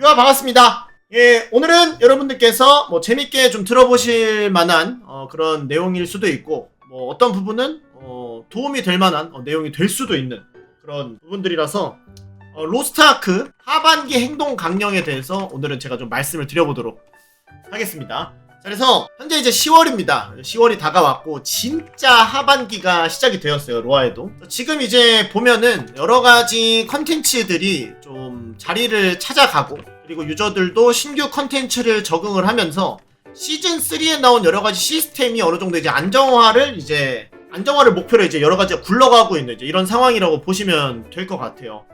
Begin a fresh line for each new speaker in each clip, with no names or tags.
유아 반갑습니다. 예, 오늘은 여러분들께서 뭐 재밌게 좀 들어보실 만한 어, 그런 내용일 수도 있고 뭐 어떤 부분은 어, 도움이 될 만한 어, 내용이 될 수도 있는 그런 부분들이라서 어, 로스트아크 하반기 행동 강령에 대해서 오늘은 제가 좀 말씀을 드려보도록 하겠습니다. 자, 그래서 현재 이제 10월입니다. 10월이 다가왔고 진짜 하반기가 시작이 되었어요. 로아에도. 지금 이제 보면은 여러 가지 컨텐츠들이 좀 자리를 찾아가고 그리고 유저들도 신규 컨텐츠를 적응을 하면서 시즌 3에 나온 여러 가지 시스템이 어느 정도 이제 안정화를 이제 안정화를 목표로 이제 여러 가지 굴러가고 있는 이제 이런 상황이라고 보시면 될 것 같아요.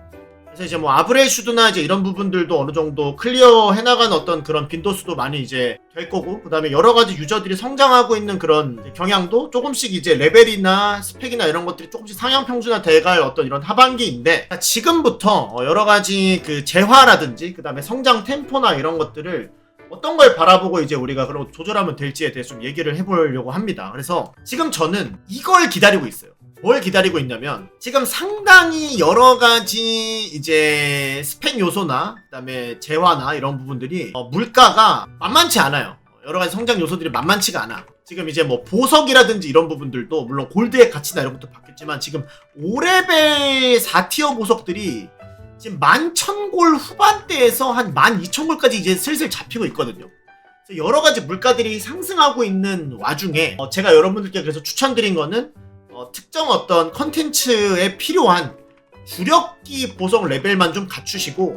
그래서 이제 뭐 아브레슈드나 이제 이런 부분들도 어느 정도 클리어 해나간 어떤 그런 빈도수도 많이 이제 될 거고 그 다음에 여러 가지 유저들이 성장하고 있는 그런 경향도 조금씩 이제 레벨이나 스펙이나 이런 것들이 조금씩 상향 평준화 돼갈 어떤 이런 하반기인데 자, 지금부터 어, 여러 가지 그 재화라든지 그 다음에 성장 템포나 이런 것들을 어떤 걸 바라보고 이제 우리가 그럼 조절하면 될지에 대해서 좀 얘기를 해보려고 합니다. 그래서 지금 저는 이걸 기다리고 있어요. 뭘 기다리고 있냐면 지금 상당히 여러 가지 이제 스펙 요소나 그다음에 재화나 이런 부분들이 어, 물가가 만만치 않아요. 여러 가지 성장 요소들이 만만치가 않아. 지금 이제 뭐 보석이라든지 이런 부분들도 물론 골드의 가치나 이런 것도 바뀌었지만 지금 5레벨 4티어 보석들이 지금 11,000골 후반대에서 한 12,000골까지 이제 슬슬 잡히고 있거든요. 여러 가지 물가들이 상승하고 있는 와중에 어, 제가 여러분들께 그래서 추천드린 거는 어, 특정 어떤 컨텐츠에 필요한 주력기 보석 레벨만 좀 갖추시고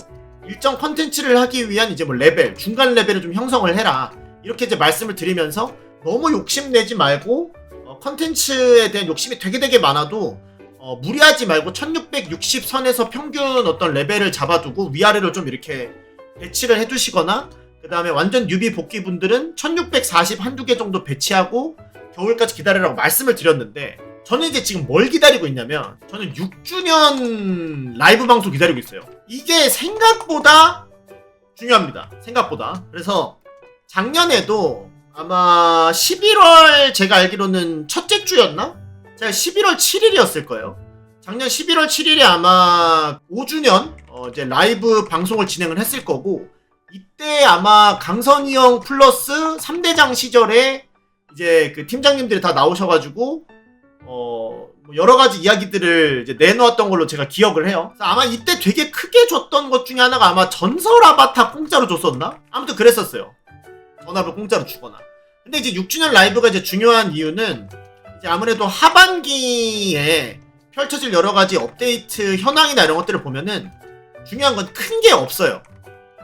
일정 컨텐츠를 하기 위한 이제 뭐 레벨 중간 레벨을 좀 형성을 해라. 이렇게 이제 말씀을 드리면서 너무 욕심내지 말고 어, 컨텐츠에 대한 욕심이 되게 되게 많아도 어, 무리하지 말고 1660선에서 평균 어떤 레벨을 잡아두고 위아래로 좀 이렇게 배치를 해두시거나 그 다음에 완전 뉴비 복귀 분들은 1640 한두 개 정도 배치하고 겨울까지 기다리라고 말씀을 드렸는데 저는 이제 지금 뭘 기다리고 있냐면 저는 6주년 라이브 방송 기다리고 있어요. 이게 생각보다 중요합니다. 생각보다. 그래서 작년에도 아마 11월 제가 알기로는 첫째 주였나? 제가 11월 7일이었을 거예요. 작년 11월 7일에 아마 5주년 어 이제 라이브 방송을 진행을 했을 거고 이때 아마 강선이 형 플러스 3대장 시절에 이제 그 팀장님들이 다 나오셔가지고 어, 뭐 여러 가지 이야기들을 이제 내놓았던 걸로 제가 기억을 해요. 아마 이때 되게 크게 줬던 것 중에 하나가 아마 전설 아바타 공짜로 줬었나? 아무튼 그랬었어요. 전압을 공짜로 주거나. 근데 이제 6주년 라이브가 이제 중요한 이유는 이제 아무래도 하반기에 펼쳐질 여러 가지 업데이트 현황이나 이런 것들을 보면은 중요한 건 큰 게 없어요.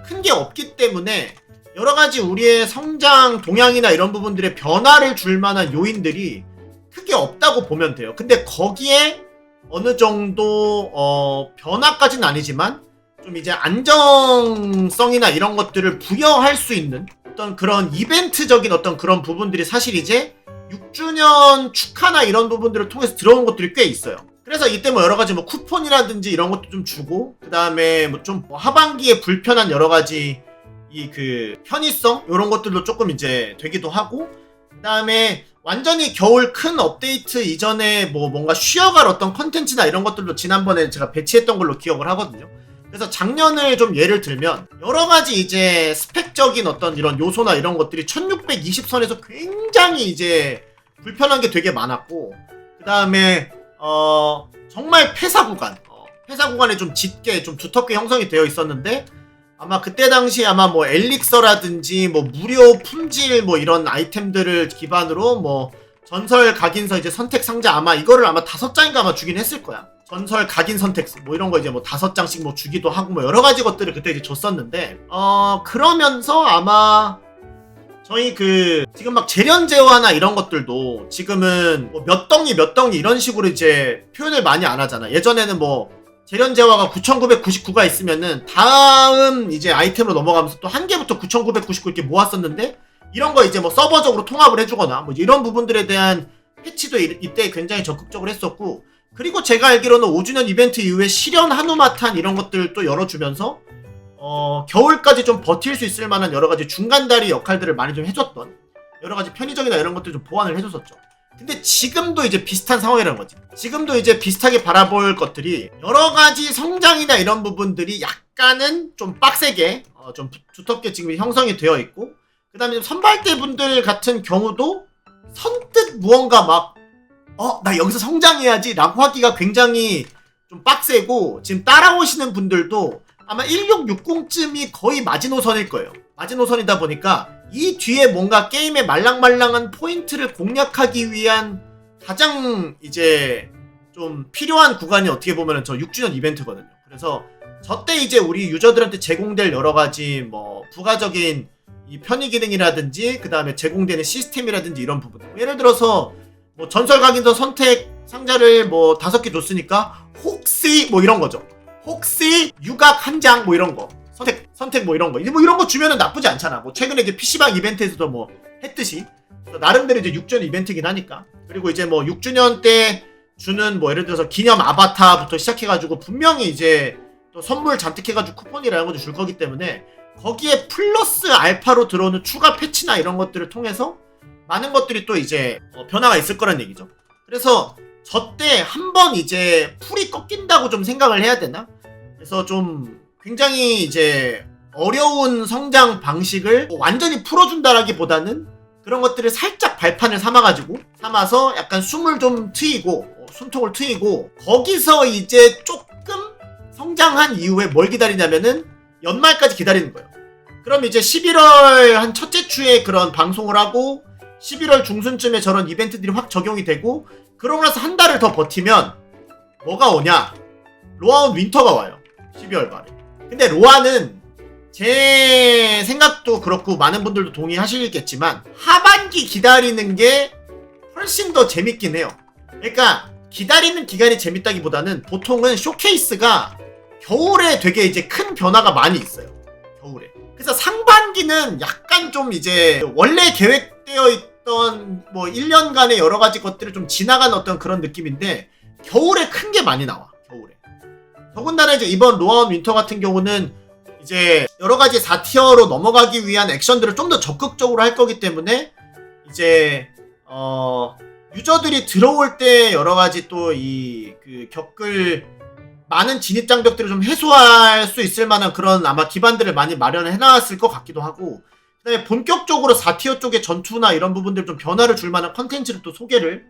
큰 게 없기 때문에 여러 가지 우리의 성장 동향이나 이런 부분들의 변화를 줄 만한 요인들이 크게 없다고 보면 돼요. 근데 거기에 어느 정도 어, 변화까지는 아니지만 좀 이제 안정성이나 이런 것들을 부여할 수 있는 어떤 그런 이벤트적인 어떤 그런 부분들이 사실 이제 6주년 축하나 이런 부분들을 통해서 들어온 것들이 꽤 있어요. 그래서 이때 뭐 여러 가지 뭐 쿠폰이라든지 이런 것도 좀 주고 그 다음에 뭐 좀 하반기에 불편한 여러 가지 이 그 편의성 이런 것들도 조금 이제 되기도 하고 그 다음에 완전히 겨울 큰 업데이트 이전에 뭐 뭔가 쉬어갈 어떤 컨텐츠나 이런 것들도 지난번에 제가 배치했던 걸로 기억을 하거든요. 그래서 작년을 좀 예를 들면 여러 가지 이제 스펙적인 어떤 이런 요소나 이런 것들이 1620선에서 굉장히 이제 불편한 게 되게 많았고 그 다음에 어 정말 폐사 구간 어, 폐사 구간에 좀 짙게 좀 두텁게 형성이 되어 있었는데 아마 그때 당시 아마 뭐 엘릭서라든지 뭐 무료 품질 뭐 이런 아이템들을 기반으로 뭐 전설 각인서 이제 선택 상자 아마 이거를 아마 다섯 장인가 아마 주긴 했을 거야. 전설 각인 선택 뭐 이런 거 이제 뭐 다섯 장씩 뭐 주기도 하고 뭐 여러 가지 것들을 그때 이제 줬었는데 어 그러면서 아마 저희 그 지금 막 재련 제화나 이런 것들도 지금은 뭐 몇 덩이 몇 덩이 이런 식으로 이제 표현을 많이 안 하잖아. 예전에는 뭐 재련 제화가 9,999가 있으면은 다음 이제 아이템으로 넘어가면서 또 한 개부터 9,999 이렇게 모았었는데 이런 거 이제 뭐 서버적으로 통합을 해주거나 뭐 이런 부분들에 대한 패치도 이, 이때 굉장히 적극적으로 했었고 그리고 제가 알기로는 5주년 이벤트 이후에 실현 한우마탄 이런 것들 또 열어주면서 어 겨울까지 좀 버틸 수 있을 만한 여러 가지 중간다리 역할들을 많이 좀 해줬던 여러 가지 편의적이나 이런 것들 좀 보완을 해줬었죠. 근데 지금도 이제 비슷한 상황이라는 거지. 지금도 이제 비슷하게 바라볼 것들이 여러 가지 성장이나 이런 부분들이 약간은 좀 빡세게 어, 어, 좀 두- 두텁게 지금 형성이 되어 있고 그 다음에 선발대 분들 같은 경우도 선뜻 무언가 막 어, 나 여기서 성장해야지 라고 하기가 굉장히 좀 빡세고 지금 따라오시는 분들도 아마 1660쯤이 거의 마지노선일 거예요. 마지노선이다 보니까 이 뒤에 뭔가 게임의 말랑말랑한 포인트를 공략하기 위한 가장 이제 좀 필요한 구간이 어떻게 보면 저 6주년 이벤트거든요. 그래서 저때 이제 우리 유저들한테 제공될 여러 가지 뭐 부가적인 이 편의 기능이라든지 그 다음에 제공되는 시스템이라든지 이런 부분. 예를 들어서 뭐 전설 각인서 선택 상자를 뭐 다섯 개 줬으니까 혹시 뭐 이런 거죠. 혹시 유각 한 장 뭐 이런 거 선택 선택 뭐 이런 거 이제 뭐 이런 거 주면은 나쁘지 않잖아. 뭐 최근에 이제 PC방 이벤트에서도 뭐 했듯이 나름대로 이제 6주년 이벤트긴 하니까 그리고 이제 뭐 6주년 때 주는 뭐 예를 들어서 기념 아바타부터 시작해가지고 분명히 이제 또 선물 잔뜩 해가지고 쿠폰이라는 것도 줄 거기 때문에 거기에 플러스 알파로 들어오는 추가 패치나 이런 것들을 통해서 많은 것들이 또 이제 어, 변화가 있을 거란 얘기죠. 그래서 저 때 한 번 이제 풀이 꺾인다고 좀 생각을 해야 되나? 그래서 좀 굉장히 이제 어려운 성장 방식을 뭐 완전히 풀어준다라기보다는 그런 것들을 살짝 발판을 삼아가지고 삼아서 약간 숨을 좀 트이고 어, 숨통을 트이고 거기서 이제 조금 성장한 이후에 뭘 기다리냐면은 연말까지 기다리는 거예요. 그럼 이제 11월 한 첫째 주에 그런 방송을 하고 11월 중순쯤에 저런 이벤트들이 확 적용이 되고 그러고 나서 한 달을 더 버티면 뭐가 오냐? 로아운 윈터가 와요. 12월 말에. 근데 로아는 제 생각도 그렇고 많은 분들도 동의하시겠지만 하반기 기다리는 게 훨씬 더 재밌긴 해요. 그러니까 기다리는 기간이 재밌다기보다는 보통은 쇼케이스가 겨울에 되게 이제 큰 변화가 많이 있어요. 겨울에. 그래서 상반기는 약간 좀 이제 원래 계획되어 있던 뭐 1년간의 여러 가지 것들을 좀 지나간 어떤 그런 느낌인데 겨울에 큰 게 많이 나와. 더군다나 이제 이번 로아운 윈터 같은 경우는 이제 여러 가지 4티어로 넘어가기 위한 액션들을 좀 더 적극적으로 할 거기 때문에 이제 어 유저들이 들어올 때 여러 가지 또 이 그 겪을 많은 진입 장벽들을 좀 해소할 수 있을 만한 그런 아마 기반들을 많이 마련해 놨을 것 같기도 하고 그다음에 본격적으로 4티어 쪽의 전투나 이런 부분들 좀 변화를 줄 만한 컨텐츠를 또 소개를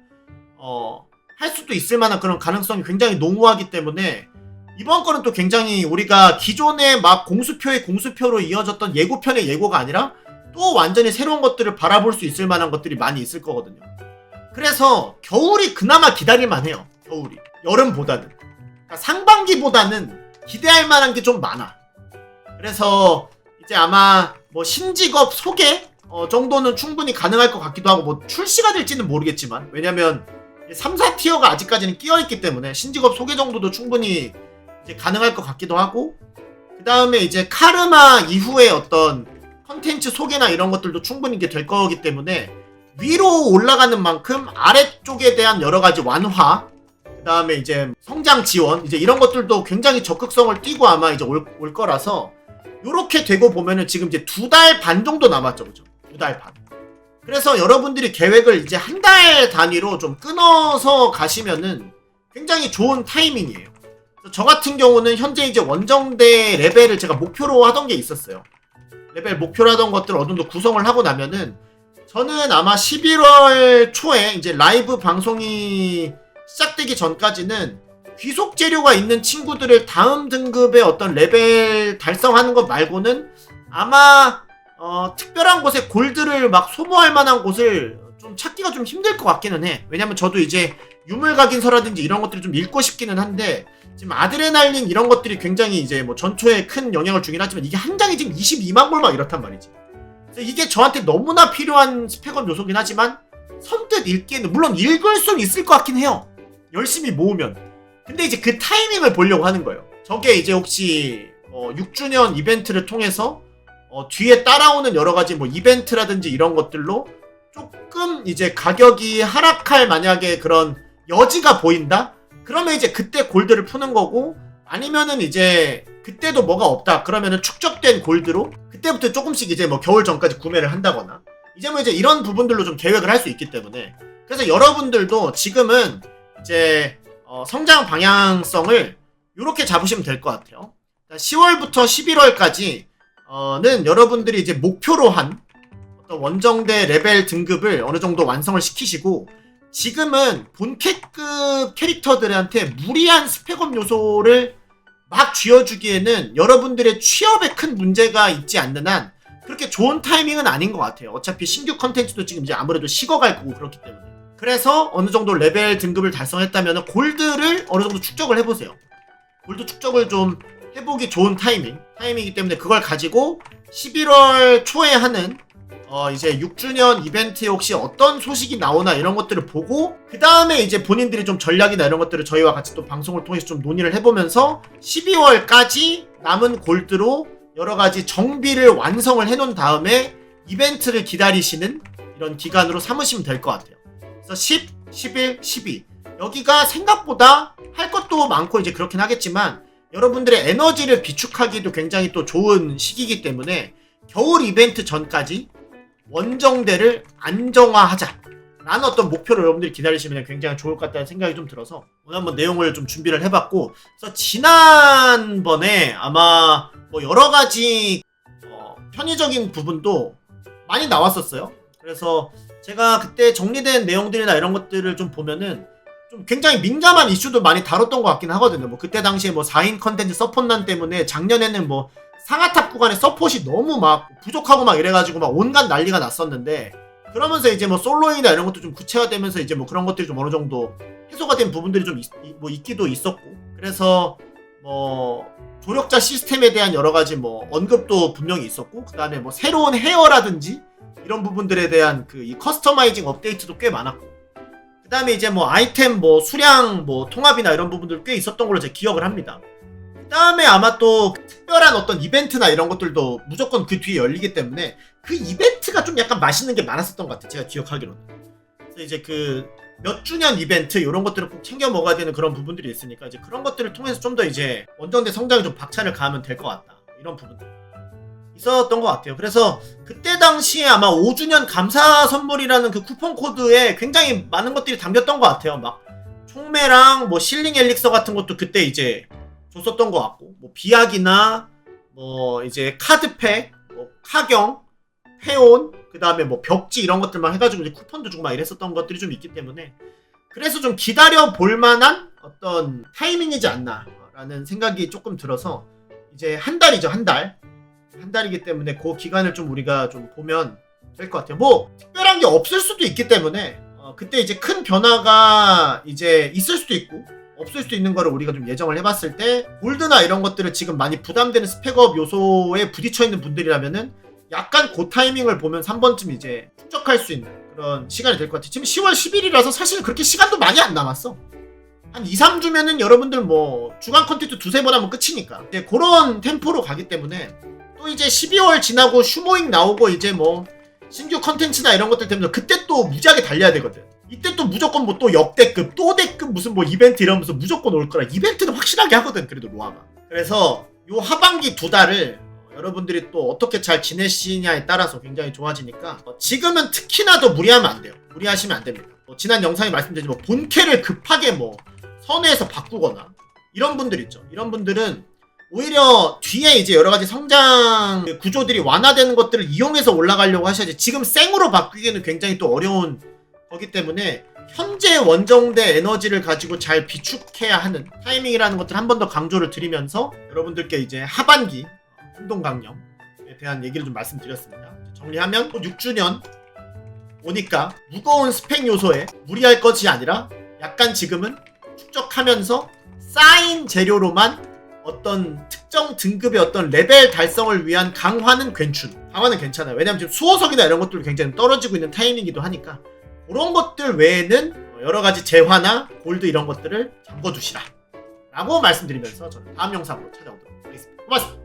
어 할 수도 있을 만한 그런 가능성이 굉장히 농후하기 때문에 이번 거는 또 굉장히 우리가 기존의 막 공수표의 공수표로 이어졌던 예고편의 예고가 아니라 또 완전히 새로운 것들을 바라볼 수 있을 만한 것들이 많이 있을 거거든요. 그래서 겨울이 그나마 기다릴만 해요. 겨울이. 여름보다는. 그러니까 상반기보다는 기대할 만한 게 좀 많아. 그래서 이제 아마 뭐 신직업 소개 어, 정도는 충분히 가능할 것 같기도 하고 뭐 출시가 될지는 모르겠지만 왜냐면 3, 4티어가 아직까지는 끼어있기 때문에 신직업 소개 정도도 충분히 이제 가능할 것 같기도 하고 그 다음에 이제 카르마 이후에 어떤 컨텐츠 소개나 이런 것들도 충분히 될 거기 때문에 위로 올라가는 만큼 아래쪽에 대한 여러 가지 완화 그 다음에 이제 성장 지원 이제 이런 것들도 굉장히 적극성을 띠고 아마 이제 올, 올 거라서 요렇게 되고 보면은 지금 이제 두 달 반 정도 남았죠 그죠 두 달 반. 그래서 여러분들이 계획을 이제 한 달 단위로 좀 끊어서 가시면은 굉장히 좋은 타이밍이에요. 저 같은 경우는 현재 이제 원정대 레벨을 제가 목표로 하던 게 있었어요. 레벨 목표로 하던 것들 어느 정도 구성을 하고 나면은 저는 아마 11월 초에 이제 라이브 방송이 시작되기 전까지는 귀속 재료가 있는 친구들을 다음 등급의 어떤 레벨 달성하는 것 말고는 아마 어, 특별한 곳에 골드를 막 소모할 만한 곳을 좀 찾기가 좀 힘들 것 같기는 해. 왜냐면 저도 이제 유물각인서라든지 이런 것들을 좀 읽고 싶기는 한데 지금 아드레날린 이런 것들이 굉장히 이제 뭐 전초에 큰 영향을 주긴 하지만 이게 한 장이 지금 22만 골 막 이렇단 말이지. 이게 저한테 너무나 필요한 스펙업 요소긴 하지만 선뜻 읽기에는 물론 읽을 수는 있을 것 같긴 해요. 열심히 모으면. 근데 이제 그 타이밍을 보려고 하는 거예요. 저게 이제 혹시 어, 6주년 이벤트를 통해서 어, 뒤에 따라오는 여러 가지 뭐 이벤트라든지 이런 것들로 조금 이제 가격이 하락할 만약에 그런 여지가 보인다? 그러면 이제 그때 골드를 푸는 거고 아니면은 이제 그때도 뭐가 없다 그러면은 축적된 골드로 그때부터 조금씩 이제 뭐 겨울 전까지 구매를 한다거나 이제 뭐 이제 이런 부분들로 좀 계획을 할 수 있기 때문에 그래서 여러분들도 지금은 이제 어, 성장 방향성을 이렇게 잡으시면 될 것 같아요. 10월부터 11월까지 하나는 여러분들이 이제 목표로 한 원정대 레벨 등급을 어느 정도 완성을 시키시고 지금은 본캐급 캐릭터들한테 무리한 스펙업 요소를 막 쥐어주기에는 여러분들의 취업에 큰 문제가 있지 않는 한 그렇게 좋은 타이밍은 아닌 것 같아요. 어차피 신규 컨텐츠도 지금 이제 아무래도 식어갈 거고 그렇기 때문에. 그래서 어느 정도 레벨 등급을 달성했다면 골드를 어느 정도 축적을 해보세요. 골드 축적을 좀 해보기 좋은 타이밍. 타이밍이기 때문에 그걸 가지고 11월 초에 하는 어 이제 6주년 이벤트에 혹시 어떤 소식이 나오나 이런 것들을 보고 그 다음에 이제 본인들이 좀 전략이나 이런 것들을 저희와 같이 또 방송을 통해서 좀 논의를 해보면서 12월까지 남은 골드로 여러 가지 정비를 완성을 해놓은 다음에 이벤트를 기다리시는 이런 기간으로 삼으시면 될 것 같아요. 그래서 10, 11, 12 여기가 생각보다 할 것도 많고 이제 그렇긴 하겠지만 여러분들의 에너지를 비축하기도 굉장히 또 좋은 시기이기 때문에 겨울 이벤트 전까지 원정대를 안정화하자. 라는 어떤 목표를 여러분들이 기다리시면 굉장히 좋을 것 같다는 생각이 좀 들어서 오늘 한번 내용을 좀 준비를 해봤고 그래서 지난번에 아마 뭐 여러 가지 어, 편의적인 부분도 많이 나왔었어요. 그래서 제가 그때 정리된 내용들이나 이런 것들을 좀 보면은 좀 굉장히 민감한 이슈도 많이 다뤘던 것 같긴 하거든요. 뭐 그때 당시에 뭐 4인 컨텐츠 서폿난 때문에 작년에는 뭐 상하탑 구간에 서폿이 너무 막 부족하고 막 이래가지고 막 온갖 난리가 났었는데 그러면서 이제 뭐 솔로인이나 이런 것도 좀 구체화되면서 이제 뭐 그런 것들이 좀 어느 정도 해소가 된 부분들이 좀 있, 뭐 있기도 있었고 그래서 뭐 조력자 시스템에 대한 여러 가지 뭐 언급도 분명히 있었고 그 다음에 뭐 새로운 헤어라든지 이런 부분들에 대한 그 이 커스터마이징 업데이트도 꽤 많았고 그 다음에 이제 뭐 아이템 뭐 수량 뭐 통합이나 이런 부분들 꽤 있었던 걸로 제가 기억을 합니다. 그 다음에 아마 또 특별한 어떤 이벤트나 이런 것들도 무조건 그 뒤에 열리기 때문에 그 이벤트가 좀 약간 맛있는 게 많았었던 것 같아요. 제가 기억하기로는. 그래서 이제 그 몇 주년 이벤트 이런 것들을 꼭 챙겨 먹어야 되는 그런 부분들이 있으니까 이제 그런 것들을 통해서 좀 더 이제 원정대 성장에 좀 박차를 가하면 될 것 같다. 이런 부분들. 있었던 것 같아요. 그래서 그때 당시에 아마 5주년 감사 선물이라는 그 쿠폰 코드에 굉장히 많은 것들이 담겼던 것 같아요. 막 총매랑 뭐 실링 엘릭서 같은 것도 그때 이제 줬었던 것 같고 뭐 비약이나 뭐 이제 카드팩, 뭐 카경, 회온, 그 다음에 뭐 벽지 이런 것들만 해가지고 이제 쿠폰도 주고 막 이랬었던 것들이 좀 있기 때문에 그래서 좀 기다려 볼 만한 어떤 타이밍이지 않나라는 생각이 조금 들어서 이제 한 달이죠 한 달. 한 달이기 때문에 그 기간을 좀 우리가 좀 보면 될 것 같아요. 뭐 특별한 게 없을 수도 있기 때문에 어, 그때 이제 큰 변화가 이제 있을 수도 있고 없을 수도 있는 거를 우리가 좀 예정을 해봤을 때 골드나 이런 것들을 지금 많이 부담되는 스펙업 요소에 부딪혀 있는 분들이라면은 약간 그 타이밍을 보면 3번쯤 이제 축적할 수 있는 그런 시간이 될 것 같아요. 지금 10월 10일이라서 사실 그렇게 시간도 많이 안 남았어. 한 2, 3주면은 여러분들 뭐 주간 컨텐츠 두세 번 하면 끝이니까. 이제 그런 템포로 가기 때문에 또 이제 12월 지나고 슈모잉 나오고 이제 뭐 신규 컨텐츠나 이런 것들 때문에 그때 또 무지하게 달려야 되거든. 이때 또 무조건 뭐 또 역대급, 또 대급 무슨 뭐 이벤트 이러면서 무조건 올 거라. 이벤트는 확실하게 하거든. 그래도 로아가. 그래서 요 하반기 두 달을 여러분들이 또 어떻게 잘 지내시냐에 따라서 굉장히 좋아지니까 어, 지금은 특히나 더 무리하면 안 돼요. 무리하시면 안 됩니다. 뭐 지난 영상에 말씀드린 뭐 본캐를 급하게 뭐 선회해서 바꾸거나 이런 분들 있죠. 이런 분들은 오히려 뒤에 이제 여러 가지 성장 구조들이 완화되는 것들을 이용해서 올라가려고 하셔야지 지금 생으로 바꾸기에는 굉장히 또 어려운 거기 때문에 현재 원정대 에너지를 가지고 잘 비축해야 하는 타이밍이라는 것들 한 번 더 강조를 드리면서 여러분들께 이제 하반기 운동 강령에 대한 얘기를 좀 말씀드렸습니다. 정리하면 또 6주년 오니까 무거운 스펙 요소에 무리할 것이 아니라 약간 지금은 축적하면서 쌓인 재료로만 어떤 특정 등급의 어떤 레벨 달성을 위한 강화는 괜춘. 강화는 괜찮아요. 왜냐면 지금 수호석이나 이런 것들이 굉장히 떨어지고 있는 타이밍이기도 하니까 그런 것들 외에는 여러 가지 재화나 골드 이런 것들을 잠궈 두시라. 라고 말씀드리면서 저는 다음 영상으로 찾아오도록 하겠습니다. 고맙습니다.